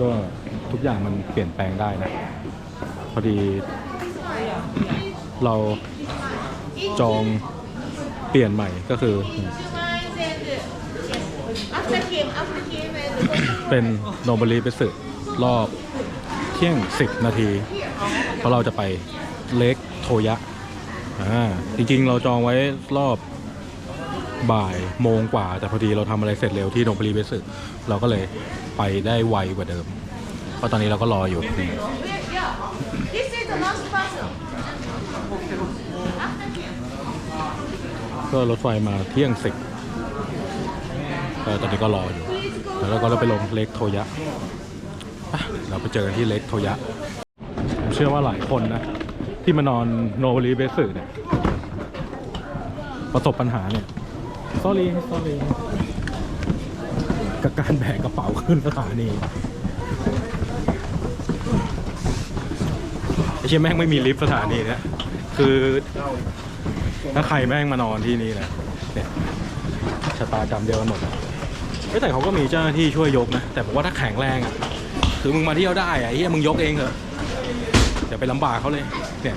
ก็ทุกอย่างมันเปลี่ยนแปลงได้นะ พอดี เราจองเปลี่ยนใหม่ก็คือ เป็นโนบรีเบสึรอบเที่ยง 10 นาที เพราะเราจะไปเล็กโทยะอ่าจริงๆ เราจองไว้รอบ บ่ายโมงกว่า แต่พอดีเราทำอะไรเสร็จเร็วที่โนบรีเบสึเราก็เลยไปได้ไวกว่าเดิม เพราะตอนนี้เราก็รออยู่ yeah, this is the last person. After him. ก็รถไฟมาเที่ยงสิบก็ตอนนี้ก็รออยู่ แล้วเราก็เราไปลงเล็กโทยะอะเราไปเจอกันที่เล็กโทยะ ผมเชื่อว่าหลายคนนะ ที่มานอนโนบริเบสึเนี่ยประสบปัญหาเนี่ย sorry sorry กับการแบกกระเป๋าขึ้นสถานีไอ้เชี่ยแม่งไม่มีลิฟต์สถานีเนี่ยคือถ้าใครแม่งมานอนที่นี่นะเนี่ยชะตากรรมเดียวกันหมดนะเอ้ยแต่เขาก็มีเจ้าหน้าที่ช่วยยกนะ แต่ผมว่าถ้าแข็งแรงอะคือมึงมาเที่ยวได้อะไอ้เหี้ยมึงยกเองเถอะอย่าไปลำบากเขาเลยเนี่ย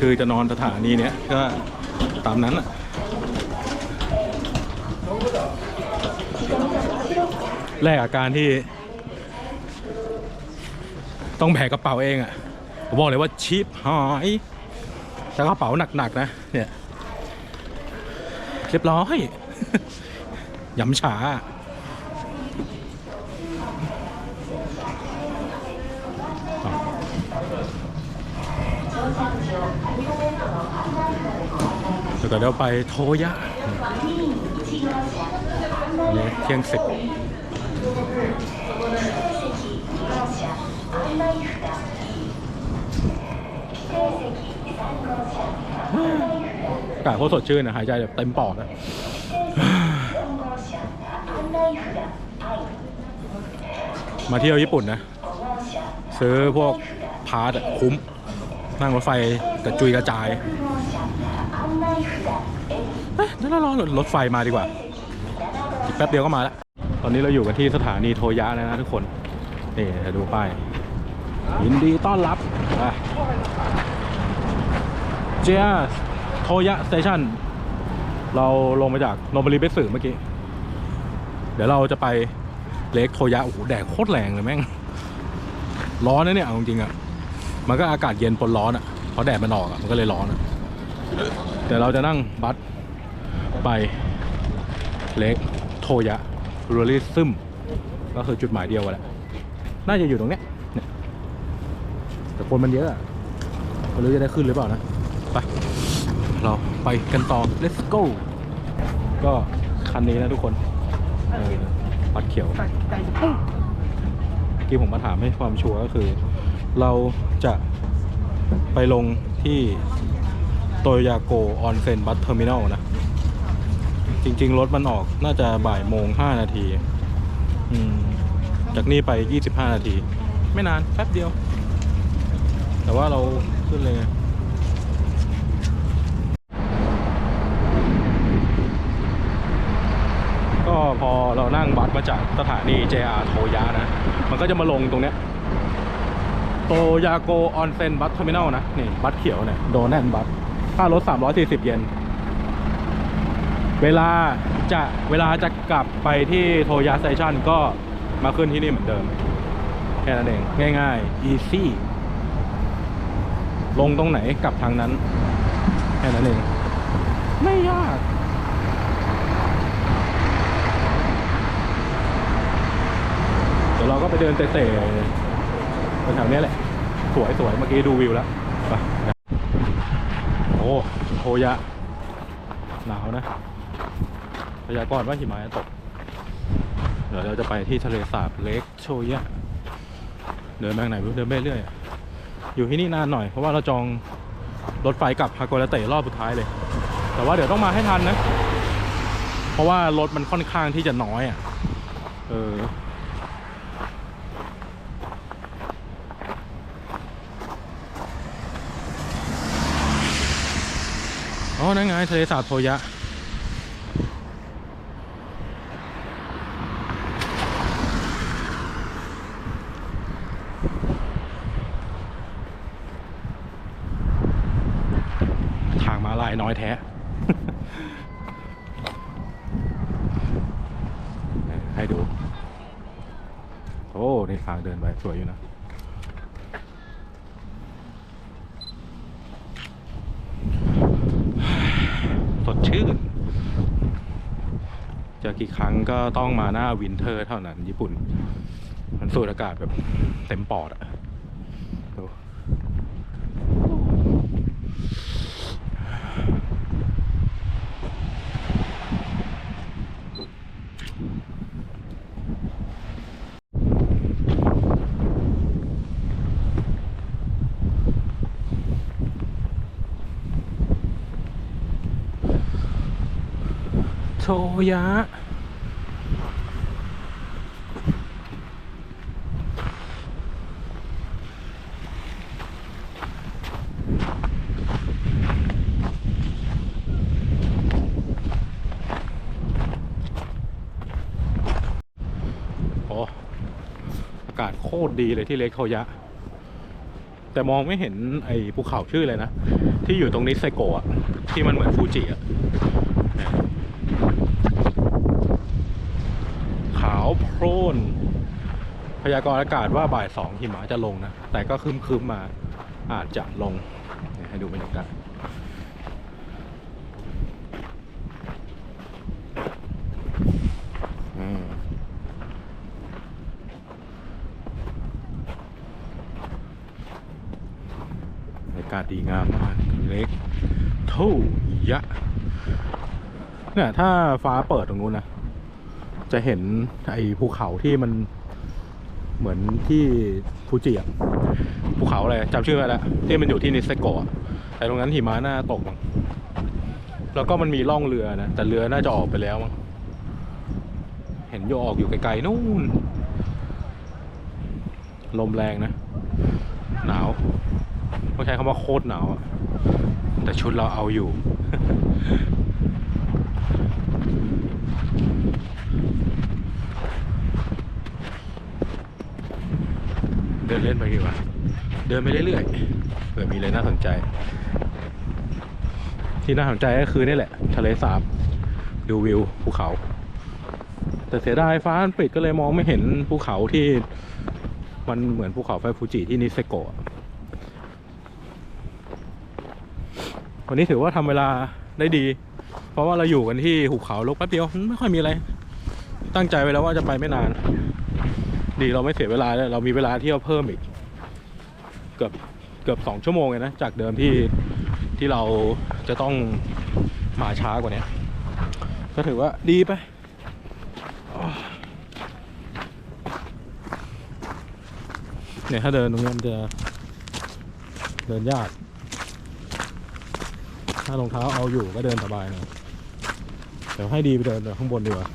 คือจะนอนสถานีเนี้ยก็ตามนั้นอะแลกกับการที่ ต้องแบกกระเป๋าเองอะผมบอกเลยว่าชิปหายแต่กระเป๋าหนักๆนะ เนี่ย เรียบร้อยยำฉา แล้วก็เดี๋ยวไปโทยะนี่เที่ยงสิบอากาศโคตรสดชื่นนะหายใจแบบเต็มปอดนะมาเที่ยวญี่ปุ่นนะ ซื้อพวกพาร์ทอะคุ้ม นั่งรถไฟกระจุยกระจายเอ๊ะเดี๋ยวเรารอรถไฟมาดีกว่า อีกแป๊บเดียวก็มาแล้ว ตอนนี้เราอยู่กันที่สถานีโทยะแล้วนะทุกคน นี่เดี๋ยวดูป้าย ยินดีต้อนรับเจียโทยะสเตชันเราลงมาจากโนบริเบสึเมื่อกี้ เดี๋ยวเราจะไปเล็กโทยะ โอ้โห แดดโคตรแรงเลยแม่ง ร้อนนะเนี่ยเอาจริงๆอะ มันก็อากาศเย็นปนร้อนอะเพราะแดดมันออกอะมันก็เลยร้อนอะเดี๋ยวเราจะนั่งบัสไปเล็กโทยะรูริซึมก็คือจุดหมายเดียวกันแหละน่าจะอยู่ตรงเนี้ยเนี่ยแต่คนมันเยอะอะไม่รู้จะได้ขึ้นหรือเปล่านะ ไป เราไปกันต่อ let's go ก็คันนี้นะทุกคนเออปัดเขียวเมื่อกี้ผมมาถามให้ความชัวร์ก็คือ เราจะไปลงที่โตโยโกออนเซนบัสเทอร์มินอลนะ จริง ๆ รถมันออกน่าจะบ่ายโมงห้านาทีจากนี่ไปยี่สิบห้านาที ไม่นาน แป๊บเดียว แต่ว่าเราขึ้นเลยไงก็พอเรานั่งบัสมาจากสถานี JR โทยะนะ มันก็จะมาลงตรงเนี้ย โตยาโกออนเซนบัสเทอร์มินอลนะ นี่ บัสเขียวเนี่ย โดแนนบัสค่ารถ 340 เยน เวลาจะเวลาจะกลับไปที่โทยาสเตชันก็มาขึ้นที่นี่เหมือนเดิม แค่นั้นเอง ง่ายๆ easy ลงตรงไหนกลับทางนั้น แค่นั้นเอง ไม่ยากเดี๋ยวเราก็ไปเดินเตะ แถวๆเนี้ยแหละ สวยสวยเมื่อกี้ดูวิวแล้วไปโอ้โทยะ หนาวนะพยากรณ์ว่าหิมะจะตก เดี๋ยวเราจะไปที่ทะเลสาบเล็กโชยะ เดินไปไหนไม่รู้เดินไปเรื่อยอยู่ที่นี่นานหน่อย เพราะว่าเราจองรถไฟกลับฮาโกลาเตะรอบสุดท้ายเลย แต่ว่าเดี๋ยวต้องมาให้ทันนะ เพราะว่ารถมันค่อนข้างที่จะน้อยอะ เออ อ๋อ นั่นไงทะเลสาบโทยะ ทางมาลายน้อยแท้ให้ดู โอ้ ในทางเดินไปสวยอยู่นะ สด ชื่น จะกี่ครั้งก็ต้องมาหน้าวินเทอร์เท่านั้น ญี่ปุ่น มันสูดอากาศแบบเต็มปอดอะ ยะ โอ้ อากาศโคตรดีเลยที่เลคโทยะ แต่มองไม่เห็นไอ้ภูเขาชื่อเลยนะ ที่อยู่ตรงนี้ไซโกะที่มันเหมือนฟูจิอะเนี่ยขาวโพลนพยากรณ์อากาศว่าบ่ายสองหิมะจะลงนะ แต่ก็คึมๆมมาอาจจะลง ให้ดูบรรยากาศบรรยากาศดีงามมากเล็กโทยะเนี่ยถ้าฟ้าเปิดตรงนู้นนะ จะเห็นไอ้ภูเขาที่มันเหมือนที่ฟูจิอะภูเขาอะไรจำชื่อไม่ได้แล้วที่มันอยู่ที่นิเซโกะแต่ตรงนั้นหิมะน่าตกมั้งแล้วก็มันมีล่องเรือนะแต่เรือน่าจะออกไปแล้วมั้งเห็นโยออกอยู่ไกลๆนู่นลมแรงนะ หนาวต้องใช้คำว่าโคตรหนาวอะแต่ชุดเราเอาอยู่ เดินเล่นไปดีกว่า เดินไปเรื่อยๆเผื่อมีอะไรน่าสนใจ ที่น่าสนใจก็คือนี่แหละ ทะเลสาบ ดูวิวภูเขา แต่เสียดายฟ้ามันปิดก็เลยมองไม่เห็นภูเขาที่มันเหมือนภูเขาไฟฟูจิที่นิเซโกะวันนี้ถือว่าทำเวลาได้ดี เพราะว่าเราอยู่กันที่หุบเขาลกแป๊บเดียว ไม่ค่อยมีอะไร ตั้งใจไว้แล้วว่าจะไปไม่นาน ดีเราไม่เสียเวลาเลยเรามีเวลาเที่ยวเพิ่มอีก เกือบเกือบสองชั่วโมงเลยนะจากเดิมที่ที่เราจะต้องมาช้ากว่านี้ก็ถือว่าดีไปเนี่ยถ้าเดินตรงนี้มันจะเดินยาก ถ้ารองเท้าเอาอยู่ก็เดินสบายหน่อยเดี๋ยวให้ดีไปเดินข้างบนดีกว่า